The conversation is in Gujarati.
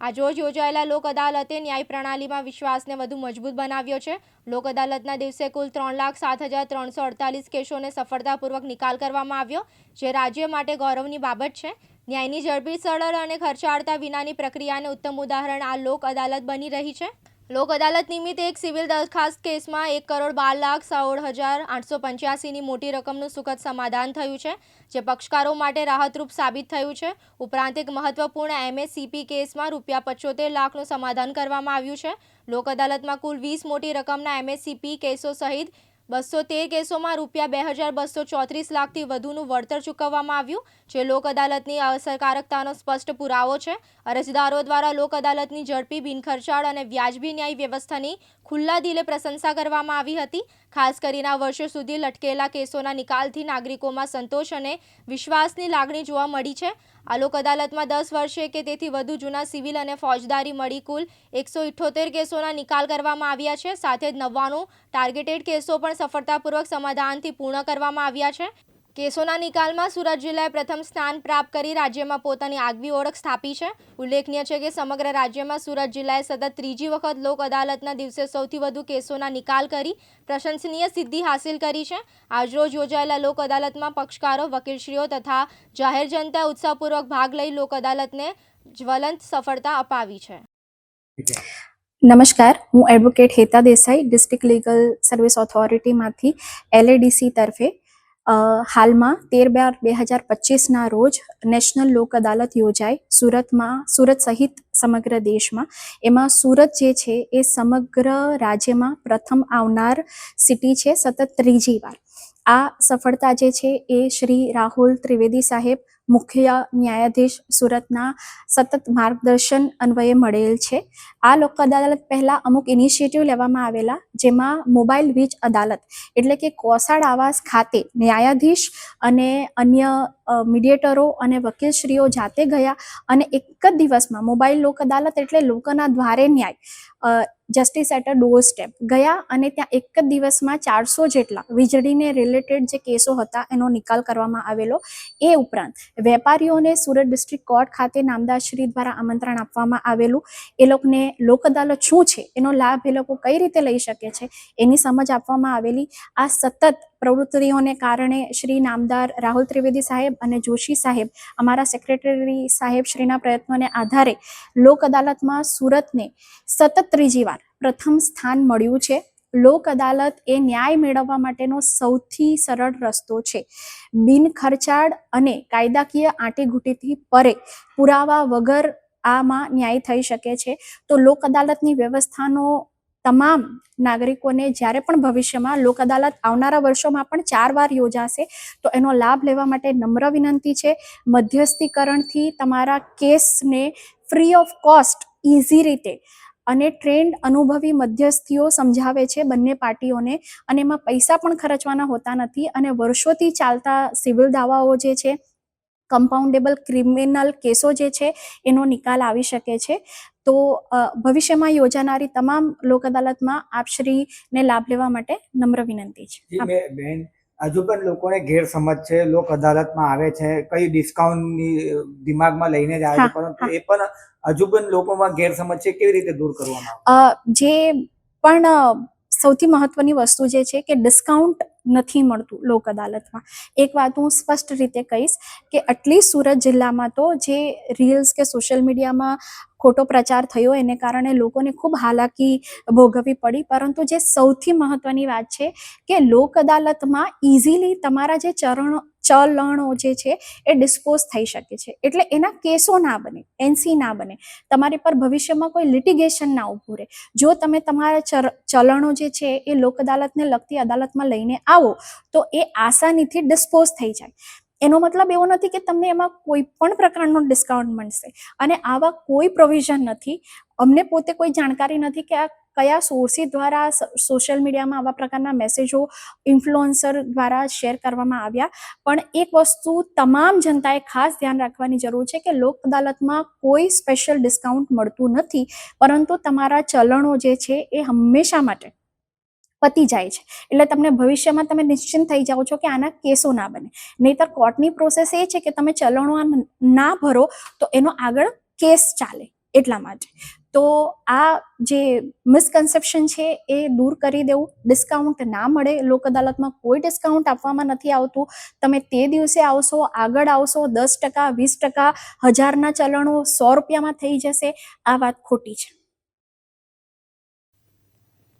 આજરોજ યોજાયેલા લોક અદાલતે ન્યાય પ્રણાલીમાં વિશ્વાસને વધુ મજબૂત બનાવ્યો છે. લોક અદાલતના દિવસે કુલ ત્રણ લાખ સાત હજાર ત્રણસો અડતાલીસ કેસોને સફળતાપૂર્વક નિકાલ કરવામાં આવ્યો, જે રાજ્ય માટે ગૌરવની બાબત છે. ન્યાયની ઝડપી, સરળ અને ખર્ચાળતા વિનાની પ્રક્રિયાને ઉત્તમ ઉદાહરણ આ લોક અદાલત બની રહી છે. લોક અદાલત નિમિત્તે એક સિવિલ દરખાસ્ત કેસમાં એક કરોડ બાર લાખ સોળ હજાર આઠસો પંચ્યાસીની મોટી રકમનું સુખદ સમાધાન થયું છે, જે પક્ષકારો માટે રાહતરૂપ સાબિત થયું છે. ઉપરાંત એક મહત્વપૂર્ણ એમએસસીપી કેસમાં રૂપિયા પચોતેર લાખનું સમાધાન કરવામાં આવ્યું છે. લોક અદાલતમાં કુલ વીસ મોટી રકમના એમએસસીપી કેસો સહિત બસો તેર કેસોમાં રૂપિયા બે હજાર બસો ચોત્રીસ લાખથી વધુનું વળતર ચૂકવવામાં આવ્યું, જે લોક અદાલતની અસરકારકતાનો સ્પષ્ટ પુરાવો છે. અરજદારો દ્વારા લોક અદાલતની ઝડપી બિનખર્ચાળ અને વ્યાજબી ન્યાય વ્યવસ્થાની ખુલ્લા દિલે પ્રશંસા કરવામાં આવી હતી. ખાસ કરીને વર્ષો સુધી લટકેલા કેસોના નિકાલથી નાગરિકોમાં સંતોષ અને વિશ્વાસની લાગણી જોવા મળી છે. આ લોક અદાલતમાં દસ વર્ષે કે તેથી વધુ જૂના સિવિલ અને ફોજદારી મળી કુલ એકસો ઇઠ્ઠોતેર કેસોના નિકાલ કરવામાં આવ્યા છે. સાથે જ નવ્વાણું ટાર્ગેટેડ કેસો પણ સફળતાપૂર્વક સમાધાનથી પૂર્ણ કરવામાં આવ્યા છે. કેસોના નિકાલમાં સુરત જિલ્લાએ પ્રથમ સ્થાન પ્રાપ્ત કરી, રાજ્યમાં પોતાની આગવી ઓળખ સ્થાપી છે. ઉલ્લેખનીય છે કે સમગ્ર રાજ્યમાં સુરત જિલ્લાએ સતત ત્રીજી વખત લોક અદાલતના દિવસે સૌથી વધુ કેસોના નિકાલ કરી પ્રશંસનીય સિદ્ધિ હાંસિલ કરી છે. આજરોજ યોજાયેલા લોક અદાલતમાં પક્ષકારો, વકીલશ્રીઓ તથા જાહેર જનતાએ ઉત્સાહપૂર્વક ભાગ લઈ લોક અદાલતને જ્વલંત સફળતા અપાવી છે. નમસ્કાર, હું advocate Heta Desai, district legal service ઓથોરિટીમાંથી LADC તરફે હાલમાં તેર બાર બે હજાર પચીસના રોજ નેશનલ લોક અદાલત યોજાઈ સુરતમાં, સુરત સહિત સમગ્ર દેશમાં. એમાં સુરત જે છે એ સમગ્ર રાજ્યમાં પ્રથમ આવનાર સિટી છે સતત ત્રીજી વાર. આ સફળતા જે છે એ શ્રી રાહુલ ત્રિવેદી સાહેબ મુખ્ય ન્યાયાધીશ સુરતના સતત માર્ગદર્શન અન્વયે મળેલ છે. આ લોક અદાલત પહેલા અમુક ઇનિશિયેટિવ લેવામાં આવેલા, જેમાં મોબાઈલ વીજ અદાલત એટલે કે કોસાડ આવાસ ખાતે ન્યાયાધીશ અને અન્ય મીડિયેટરો અને વકીલશ્રીઓ જાતે ગયા અને એક જ દિવસમાં મોબાઈલ લોક અદાલત એટલે લોકોના દ્વારે ન્યાય justice at a door step ગયા અને ત્યાં એક જ દિવસમાં ચારસો જેટલા વીજળીને રિલેટેડ જે કેસો હતા એનો નિકાલ કરવામાં આવેલો. એ ઉપરાંત વેપારીઓને સુરત ડિસ્ટ્રિક્ટ કોર્ટ ખાતે નામદારશ્રી દ્વારા આમંત્રણ આપવામાં આવેલું. એ લોકોને લોક અદાલત શું છે? એનો લાભ એ લોકો કઈ રીતે લઈ શકે છે? એની સમજ આપવામાં આવેલી. આ સતત પ્રવૃત્તિઓને કારણે શ્રી નામદાર રાહુલ ત્રિવેદી સાહેબ અને જોશી સાહેબ, અમારા સેક્રેટરી સાહેબ શ્રીના પ્રયત્નોને આધારે લોક અદાલતમાં સુરતને સતત ત્રીજી વાર પ્રથમ સ્થાન મળ્યું છે. લોક અદાલત એ ન્યાય મેળવવા માટેનો સૌથી સરળ રસ્તો છે. બિન ખર્ચાળ અને કાયદાકીય આંટીઘૂંટીથી પરે પુરાવા વગર આમાં ન્યાય થઈ શકે છે. તો લોક અદાલતની વ્યવસ્થાનો તમામ નાગરિકોને જ્યારે પણ ભવિષ્યમાં લોક અદાલત આવનારા વર્ષોમાં પણ ચાર વાર યોજાશે, તો એનો લાભ લેવા માટે નમ્ર વિનંતી છે. મધ્યસ્થીકરણથી તમારા કેસને ફ્રી ઓફ કોસ્ટ ઇઝી રીતે અને ટ્રેન્ડ અનુભવી મધ્યસ્થીઓ સમજાવે છે બંને પાર્ટીઓને. અને એમાં પૈસા પણ ખર્ચવાના હોતા નથી અને વર્ષોથી ચાલતા સિવિલ દાવાઓ જે છે કમ્પાઉન્ડેબલ ક્રિમિનલ કેસો જે છે, એનો નિકાલ આવી શકે છે. તો ભવિષ્યમાં યોજાનારી તમામ લોક અદાલતમાં આપશ્રીને લાભ લેવા માટે નમ્ર વિનંતી છે. બેન હજુ પણ લોકોને ગેરસમજ છે લોક અદાલતમાં આવે છે કઈ ડિસ્કાઉન્ટની દિમાગમાં લઈને જ આવે છે પરંતુ એ પણ હજુ પણ લોકોમાં ગેરસમજ છે કેવી રીતે દૂર કરવામાં જે પણ સૌથી મહત્વની વસ્તુ જે છે કે ડિસ્કાઉન્ટ નથી મળતું લોક અદાલતમાં. એક વાત હું સ્પષ્ટ રીતે કહીશ કે આટલી સુરત જિલ્લામાં તો જે રીલ્સ કે સોશિયલ મીડિયામાં ખોટો પ્રચાર થયો, એને કારણે લોકોને ખૂબ હાલાકી ભોગવવી પડી. પરંતુ જે સૌથી મહત્વની વાત છે કે લોક અદાલતમાં ઇઝીલી તમારા જે ચરણો, ચલણો જે છે એ ડિસ્પોઝ થઈ શકે છે. એટલે એના કેસો ના બને, એનસી ના બને. તમારી પર ભવિષ્યમાં કોઈ લિટિગેશન ના ઊભું રહે. જો તમે તમારા ચલણો જે છે એ લોક અદાલતને લગતી અદાલતમાં લઈને આવો, તો એ આસાનીથી ડિસ્પોઝ થઈ જાય. એનો મતલબ એવો નથી કે તમને એમાં કોઈ પણ પ્રકારનો ડિસ્કાઉન્ટ મળશે. અને આવા કોઈ પ્રોવિઝન નથી. અમને પોતે કોઈ જાણકારી નથી કે આ કયા સોર્સિસ દ્વારા સોશિયલ મીડિયામાં આવા પ્રકારના મેસેજો ઇન્ફ્લુઅન્સર દ્વારા શેર કરવામાં આવ્યા. પણ એક વસ્તુ તમામ જનતાએ ખાસ ધ્યાન રાખવાની જરૂર છે કે લોક અદાલતમાં કોઈ સ્પેશિયલ ડિસ્કાઉન્ટ મળતું નથી. પરંતુ તમારા ચલણો જે છે એ હંમેશા માટે પતી જાય છે. એટલે તમને ભવિષ્યમાં તમે નિશ્ચિંત થઈ જાઓ છો કે આના કેસો ના બને. નહીતર કોર્ટની પ્રોસેસ એ છે કે તમે ચલણો ના ભરો તો એનો આગળ કેસ ચાલે એટલા માટે. તો આ જે મિસકન્સેપ્શન છે એ દૂર કરી દેવું. ડિસ્કાઉન્ટ ના મળે. લોક અદાલતમાં કોઈ ડિસ્કાઉન્ટ આપવામાં નથી આવતું. તમે તે દિવસે આવશો, આગળ આવશો, દસ ટકા, વીસ ટકા, હજારના ચલણો સો રૂપિયામાં થઈ જશે. આ વાત ખોટી છે.